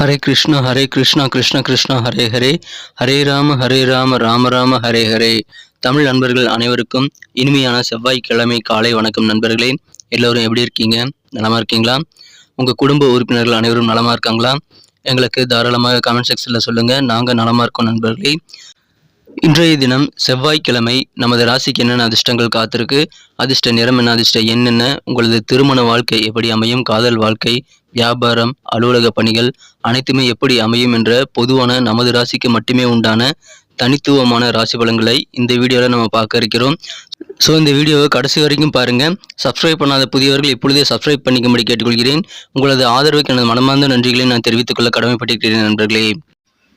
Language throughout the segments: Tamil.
ஹரே கிருஷ்ணா ஹரே கிருஷ்ணா கிருஷ்ண கிருஷ்ணா ஹரே ஹரே. ஹரே ராம ஹரே ராம ராம ராம ஹரே ஹரே. தமிழ் நண்பர்கள் அனைவருக்கும் இனிமையான செவ்வாய்க்கிழமை காலை வணக்கம் நண்பர்களே. எல்லோரும் எப்படி இருக்கீங்க? நலமாக இருக்கீங்களா? உங்கள் குடும்ப உறுப்பினர்கள் அனைவரும் நலமாக இருக்காங்களா? எங்களுக்கு தாராளமாக கமெண்ட் செக்ஷனில் சொல்லுங்கள் நாங்கள் நலமாக இருக்கோம் நண்பர்களே. இன்றைய தினம் செவ்வாய்க்கிழமை நமது ராசிக்கு என்னென்ன அதிர்ஷ்டங்கள் காத்திருக்கு? அதிர்ஷ்ட நிறம் என்ன அதிர்ஷ்ட என்னென்ன உங்களது திருமண வாழ்க்கை எப்படி அமையும்? காதல் வாழ்க்கை வியாபாரம் அலுவலக பணிகள் அனைத்துமே எப்படி அமையும் என்ற பொதுவான நமது ராசிக்கு மட்டுமே உண்டான தனித்துவமான ராசி பலன்களை இந்த வீடியோவில் நம்ம பார்க்க இருக்கிறோம். ஸோ இந்த வீடியோவை கடைசி வரைக்கும் பாருங்கள் சப்ஸ்கிரைப் பண்ணாத புதியவர்கள் இப்பொழுதே சப்ஸ்கிரைப் பண்ணிக்கும்படி கேட்டுக்கொள்கிறேன். உங்களது ஆதரவுக்கு எனது மனமார்ந்த நன்றிகளை நான் தெரிவித்துக் கொள்ள கடமைப்பட்டிருக்கிறேன் நண்பர்களே.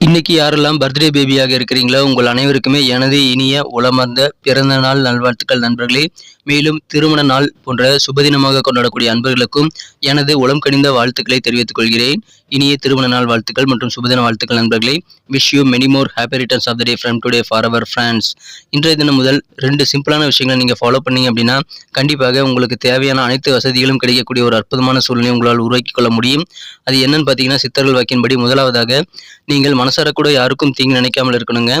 இன்னைக்கு யாரெல்லாம் பர்த்டே பேபியாக இருக்கிறீங்களோ உங்கள் அனைவருக்குமே எனது இனிய உளமர்ந்த பிறந்த நாள் நல்வாழ்த்துக்கள் நண்பர்களே. மேலும் திருமண நாள் போன்ற சுபதினமாக கொண்டாடக்கூடிய அன்பர்களுக்கும் எனது உளம் கனிந்த வாழ்த்துக்களை தெரிவித்துக் கொள்கிறேன். இனிய திருமண நாள் வாழ்த்துக்கள் மற்றும் சுபதின வாழ்த்துக்கள் நண்பர்களே. Wish you many more happy returns of the day from today for our friends இன்றைய தினம் முதல் ரெண்டு சிம்பிளான விஷயங்களை நீங்கள் ஃபாலோ பண்ணீங்க அப்படின்னா கண்டிப்பாக உங்களுக்கு தேவையான அனைத்து வசதிகளும் கிடைக்கக்கூடிய ஒரு அற்புதமான சூழ்நிலை உங்களால் உருவாக்கிக் கொள்ள முடியும். அது என்னன்னு பார்த்தீங்கன்னா சித்தர்கள் வாக்கின்படி முதலாவதாக நீங்கள் மனசார கூட யாருக்கும் தீங்கு நினைக்காமல் இருக்கணுங்க.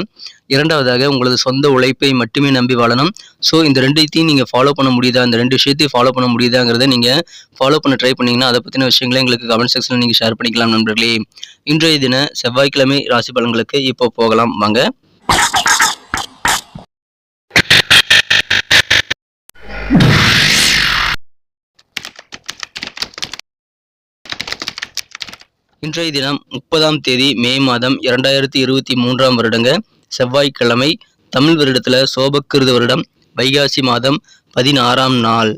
இரண்டாவதாக உங்களது சொந்த உழைப்பை மட்டுமே நம்பி வாழணும். ஸோ இந்த ரெண்டுத்தையும் நீங்கள் ஃபாலோ பண்ண முடியுதா? இந்த ரெண்டு விஷயத்தையும் ஃபாலோ பண்ண முடியுதாங்கிறத நீங்கள் ஃபாலோ பண்ண ட்ரை பண்ணீங்கன்னா அதை பற்றின விஷயங்களை எங்களுக்கு கமெண்ட் செக்ஷனில் நீங்கள் ஷேர் பண்ணிக்கலாம் நண்பர்களே. இன்றைய தின செவ்வாய்க்கிழமை ராசி பலன்களுக்கு இப்போ போகலாம். வாங்க. இன்றைய தினம் முப்பதாம் தேதி மே மாதம் இரண்டாயிரத்தி இருபத்தி மூன்றாம் வருடங்க. செவ்வாய்க்கிழமை தமிழ் வருடத்தில் சோபக்கிருத வருடம் வைகாசி மாதம் பதினாறாம் நாள்.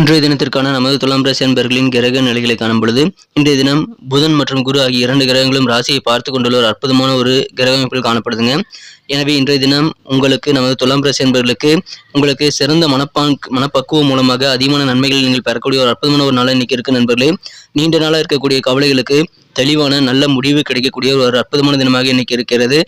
இன்றைய தினத்திற்கான நமது துலாம் ராசி அன்பர்களின் கிரக நிலைகளை காணும் பொழுது இன்றைய தினம் புதன் மற்றும் குரு ஆகிய இரண்டு கிரகங்களும் ராசியை பார்த்து கொண்டுள்ள ஒரு அற்புதமான ஒரு கிரக அமைப்பில் காணப்படுதுங்க. எனவே இன்றைய தினம் உங்களுக்கு நமது துலாம் ராசி அன்பர்களுக்கு உங்களுக்கு சிறந்த மனப்பான் மனப்பக்குவம் மூலமாக அதிகமான நன்மைகளை நீங்கள் பெறக்கூடிய ஒரு அற்புதமான ஒரு நாள் இன்னைக்கு இருக்கு நண்பர்களே. நீண்ட நாளாக இருக்கக்கூடிய கவலைகளுக்கு தெளிவான நல்ல முடிவு கிடைக்கக்கூடிய ஒரு அற்புதமான தினமாக இன்னைக்கு இருக்கிறது.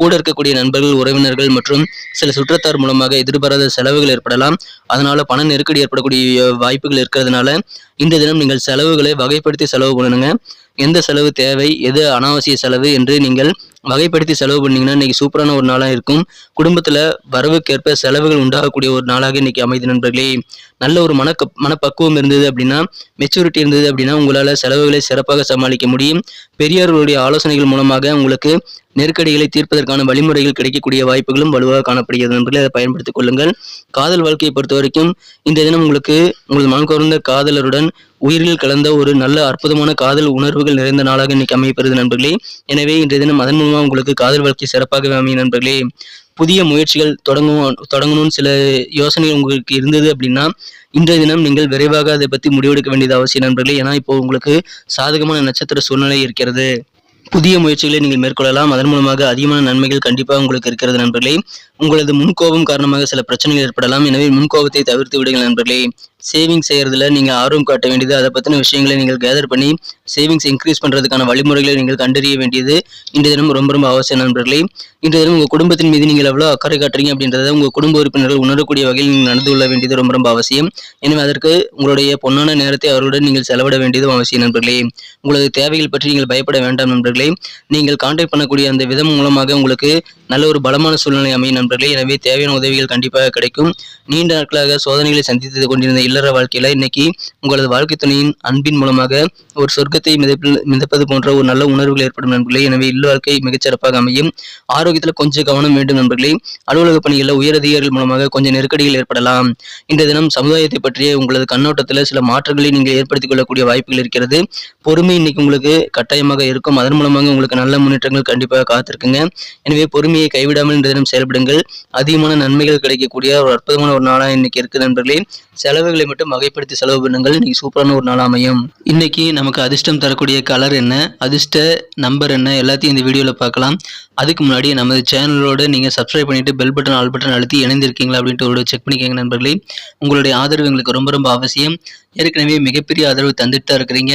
கூட இருக்கக்கூடிய நண்பர்கள் உறவினர்கள் மற்றும் சில சுற்றத்தார் மூலமாக எதிர்பாராத செலவுகள் ஏற்படலாம். அதனால பண நெருக்கடி ஏற்படக்கூடிய வாய்ப்புகள் இருக்கிறதுனால இந்த தினம் நீங்கள் செலவுகளை வகைப்படுத்தி செலவு பண்ணணுங்க. எந்த செலவு தேவை? எது அனாவசிய செலவு? என்று நீங்கள் வகைப்படுத்தி செலவு பண்ணீங்கன்னா இன்னைக்கு சூப்பரான ஒரு நாளாக இருக்கும். குடும்பத்தில் வரவுக்கேற்ப செலவுகள் உண்டாகக்கூடிய ஒரு நாளாக இன்னைக்கு அமைதி நண்பர்களே. நல்ல ஒரு மன மனப்பக்குவம் இருந்தது அப்படின்னா மெச்சூரிட்டி இருந்தது அப்படின்னா உங்களால் செலவுகளை சிறப்பாக சமாளிக்க முடியும். பெரியவர்களுடைய ஆலோசனைகள் மூலமாக உங்களுக்கு நெருக்கடிகளை தீர்ப்பதற்கான வழிமுறைகள் கிடைக்கக்கூடிய வாய்ப்புகளும் வலுவாக காணப்படுகிறது நண்பர்களே. அதை பயன்படுத்திக் கொள்ளுங்கள். காதல் வாழ்க்கையை பொறுத்த வரைக்கும் இந்த தினம் உங்களுக்கு உங்களது மனம் கவர்ந்த காதலருடன் உயிரில் கலந்த ஒரு நல்ல அற்புதமான காதல் உணர்வுகள் நிறைந்த நாளாக இன்னைக்கு அமையப்பெறுது நண்பர்களே. எனவே இன்றைய தினம் அதன் மூலமாக உங்களுக்கு காதல் வாழ்க்கை சிறப்பாக அமையும் நண்பர்களே. புதிய முயற்சிகள் தொடங்கும் தொடங்கணும்னு சில யோசனைகள் உங்களுக்கு இருந்தது அப்படின்னா இன்றைய தினம் நீங்கள் விரைவாக அதை பற்றி முடிவெடுக்க வேண்டியது அவசியம் நண்பர்களே. ஏன்னா இப்போ உங்களுக்கு சாதகமான நட்சத்திர சூழ்நிலை இருக்கிறது. புதிய முயற்சிகளை நீங்கள் மேற்கொள்ளலாம். அதன் மூலமாக அதிகமான நன்மைகள் கண்டிப்பாக உங்களுக்கு இருக்கிறது நண்பர்களே. உங்களது முன்கோபம் காரணமாக சில பிரச்சனைகள் ஏற்படலாம். எனவே முன்கோபத்தை தவிர்த்து விடுங்கள் நண்பர்களே. சேவிங்ஸ் செய்யறதுல நீங்கள் ஆர்வம் காட்ட வேண்டியது. அதை பற்றின விஷயங்களை நீங்கள் கேதர் பண்ணி சேவிங்ஸ் இன்க்ரீஸ் பண்ணுறதுக்கான வழிமுறைகளை நீங்கள் கண்டறிய வேண்டியது. இன்று தினம் ரொம்ப ரொம்ப அவசியம் நண்பர்களே. இன்று தினம் உங்கள் குடும்பத்தின் மீது நீங்கள் எவ்வளோ அக்கறை காட்டுறீங்க அப்படின்றத உங்கள் குடும்ப உறுப்பினர்கள் உணரக்கூடிய வகையில் நீங்கள் நடந்து கொள்ள வேண்டியது ரொம்ப ரொம்ப அவசியம். எனவே அதற்கு உங்களுடைய பொன்னான நேரத்தை அவர்களுடன் நீங்கள் செலவிட வேண்டியதும் அவசியம் நண்பர்களே. உங்களது தேவைகள் பற்றி நீங்கள் பயப்பட வேண்டாம் நண்பர்களே. நீங்கள் கான்டாக்ட் பண்ணக்கூடிய அந்த விதம் மூலமாக உங்களுக்கு நல்ல ஒரு பலமான சூழ்நிலை அமையும் நண்பர்களே. எனவே தேவையான உதவிகள் கண்டிப்பாக கிடைக்கும். நீண்ட நாட்களாக சோதனைகளை சந்தித்து கொண்டிருந்த இல்லற வாழ்க்கையில இன்னைக்கு உங்களது வாழ்க்கை துணையின் அன்பின் மூலமாக ஒரு சொர்க்கத்தை மிதப்பில் மிதப்பது போன்ற ஒரு நல்ல உணர்வுகள் ஏற்படும் நண்பர்களே. எனவே இல்ல வாழ்க்கை மிகச்சிறப்பாக அமையும். ஆரோக்கியத்தில் கொஞ்சம் கவனம் வேண்டும் நண்பர்களே. அலுவலக பணிகளில் உயரதிகாரிகள் மூலமாக கொஞ்சம் நெருக்கடிகள் ஏற்படலாம். இன்றைய தினம் சமுதாயத்தை பற்றிய உங்களது கண்ணோட்டத்தில் சில மாற்றங்களை நீங்கள் ஏற்படுத்திக் கொள்ளக்கூடிய வாய்ப்புகள் இருக்கிறது. பொறுமை இன்னைக்கு உங்களுக்கு கட்டாயமாக இருக்கும். அதன் மூலமாக உங்களுக்கு நல்ல முன்னேற்றங்கள் கண்டிப்பாக காத்திருக்குங்க. எனவே பொறுமையை கைவிடாமல் இன்றைய தினம் செயல்படுங்கள். அதிகமான நன்மைகள் கிடைக்கக்கூடிய ஒரு அற்புதமான ஒரு நாளாக இன்னைக்கு இருக்கு நண்பர்களே. செலவுகளை மட்டும் வகைப்படுத்தி செலவு பண்ணுங்கள். இன்னைக்கு சூப்பரான ஒரு நாள் அமையும். இன்னைக்கு நமக்கு அதிர்ஷ்டம் தரக்கூடிய கலர் என்ன அதிர்ஷ்ட நம்பர் என்ன எல்லாத்தையும் இந்த வீடியோவில் பார்க்கலாம். அதுக்கு முன்னாடி நமது சேனலோட நீங்கள் சப்ஸ்கிரைப் பண்ணிட்டு பெல் பட்டன் ஆல் பட்டன் அழுத்தி இணைந்திருக்கீங்களா அப்படின்ட்டு ஒரு செக் பண்ணிக்கோங்க நண்பர்களே. உங்களுடைய ஆதரவு எங்களுக்கு ரொம்ப ரொம்ப அவசியம். ஏற்கனவே மிகப்பெரிய ஆதரவு தந்துட்டு தான் இருக்கிறீங்க.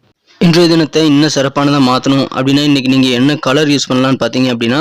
இன்றைய தினத்தை இன்னும் சிறப்பானதாக மாற்றணும் அப்படின்னா இன்றைக்கி நீங்கள் என்ன கலர் யூஸ் பண்ணலான்னு பார்த்தீங்க அப்படின்னா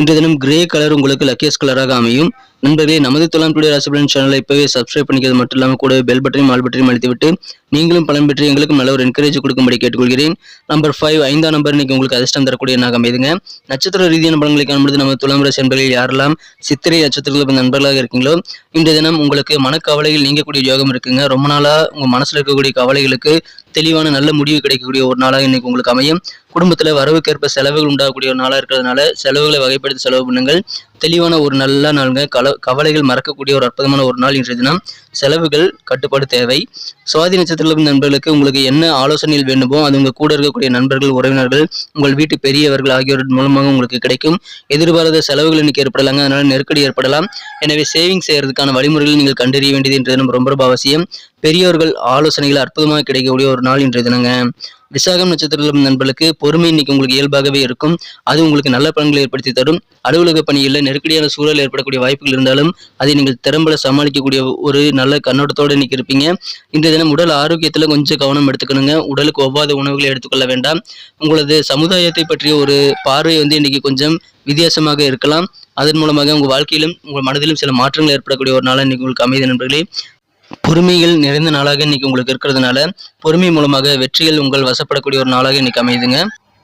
இன்றைய தினம் கிரே கலர் உங்களுக்கு லக்கேஸ் கலராக அமையும். நண்பர்களே நமது துலாம் டுடே ராசிபலன் சேனலை இப்போவே சப்ஸ்கிரைப் பண்ணிக்கிறது மட்டும் இல்லாமல் கூட பெல் பட்டனையும் ஆல் பட்டனையும் அழுத்திவிட்டு நீங்களும் பலன் பெற்று எங்களுக்கும் நல்ல ஒரு என்கரேஜ் கொடுக்கும்படி கேட்டுக்கொள்கிறேன். நம்பர் ஃபைவ் ஐந்தாம் நம்பர் இன்னைக்கு உங்களுக்கு அதிர்ஷ்டம் தரக்கூடிய நாக அமைதுங்க. நட்சத்திர ரீதியான பலன்களை காணும்போது நம்ம துலாம் ராசி என்பதில் யாரெல்லாம் சித்திரை நட்சத்திரத்தில் நண்பர்களாக இருக்கீங்களோ இன்றைய தினம் உங்களுக்கு மனக்கவலைகள் நீங்கக்கூடிய யோகம் இருக்குங்க. ரொம்ப நாளாக உங்கள் மனசில் இருக்கக்கூடிய கவலைகளுக்கு தெளிவான நல்ல முடிவு கிடைக்கக்கூடிய ஒரு நாளாக இன்னைக்கு உங்களுக்கு அமையும். குடும்பத்தில் வரவுக்கேற்ப செலவுகள் உண்டாகக்கூடிய ஒரு நாளாக இருக்கிறதுனால செலவுகளை வகைப்படுத்தி செலவு பண்ணுங்கள். தெளிவான ஒரு நல்ல நாளுங்க. கல கவலைகள் மறக்கக்கூடிய ஒரு அற்புதமான ஒரு நாள் இன்றைய தினம். செலவுகள் கட்டுப்பாடு தேவை. சுவாதி நட்சத்திரத்தில் நண்பர்களுக்கு உங்களுக்கு என்ன ஆலோசனைகள் வேண்டுமோ அது உங்கள் கூட இருக்கக்கூடிய நண்பர்கள் உறவினர்கள் உங்கள் வீட்டு பெரியவர்கள் ஆகியோர் மூலமாக உங்களுக்கு கிடைக்கும். எதிர்பாராத செலவுகள் இன்னைக்கு ஏற்படலாங்க. அதனால நெருக்கடி ஏற்படலாம். எனவே சேவிங் செய்யறதுக்கான வழிமுறைகளை நீங்கள் கண்டறிய வேண்டியது இன்றைய தினம் ரொம்ப ரொம்ப அவசியம். பெரியவர்கள் ஆலோசனைகள் அற்புதமாக கிடைக்கக்கூடிய ஒரு நாள் இன்றைய தினங்க. விசாகம் நட்சத்திரம் நண்பர்களுக்கு பொறுமை இன்னைக்கு உங்களுக்கு இயல்பாகவே இருக்கும். அது உங்களுக்கு நல்ல பலன்களை ஏற்படுத்தி தரும். அலுவலக பணியில் நெருக்கடியான சூழல் ஏற்படக்கூடிய வாய்ப்புகள் இருந்தாலும் அதை நீங்கள் திறம்பட சமாளிக்கக்கூடிய ஒரு நல்ல கண்ணோட்டத்தோடு இன்னைக்கு இருப்பீங்க. இன்றைய தினம் உடல் ஆரோக்கியத்தில் கொஞ்சம் கவனம் எடுத்துக்கணுங்க. உடலுக்கு ஒவ்வாத உணவுகளை எடுத்துக்கொள்ள வேண்டாம். உங்களது சமுதாயத்தை பற்றிய ஒரு பார்வை வந்து இன்னைக்கு கொஞ்சம் வித்தியாசமாக இருக்கலாம். அதன் மூலமாக உங்கள் வாழ்க்கையிலும் உங்கள் மனதிலும் சில மாற்றங்கள் ஏற்படக்கூடிய ஒரு நாளாக இன்னைக்கு உங்களுக்கு அமைதி நண்பர்களே. பொறுமைகள் நிறைந்த நாளாக இன்னைக்கு உங்களுக்கு இருக்கிறதுனால பொறுமை மூலமாக வெற்றிகள் உங்கள் வசப்படக்கூடிய ஒரு நாளாக இன்னைக்கு அமையுதுங்க.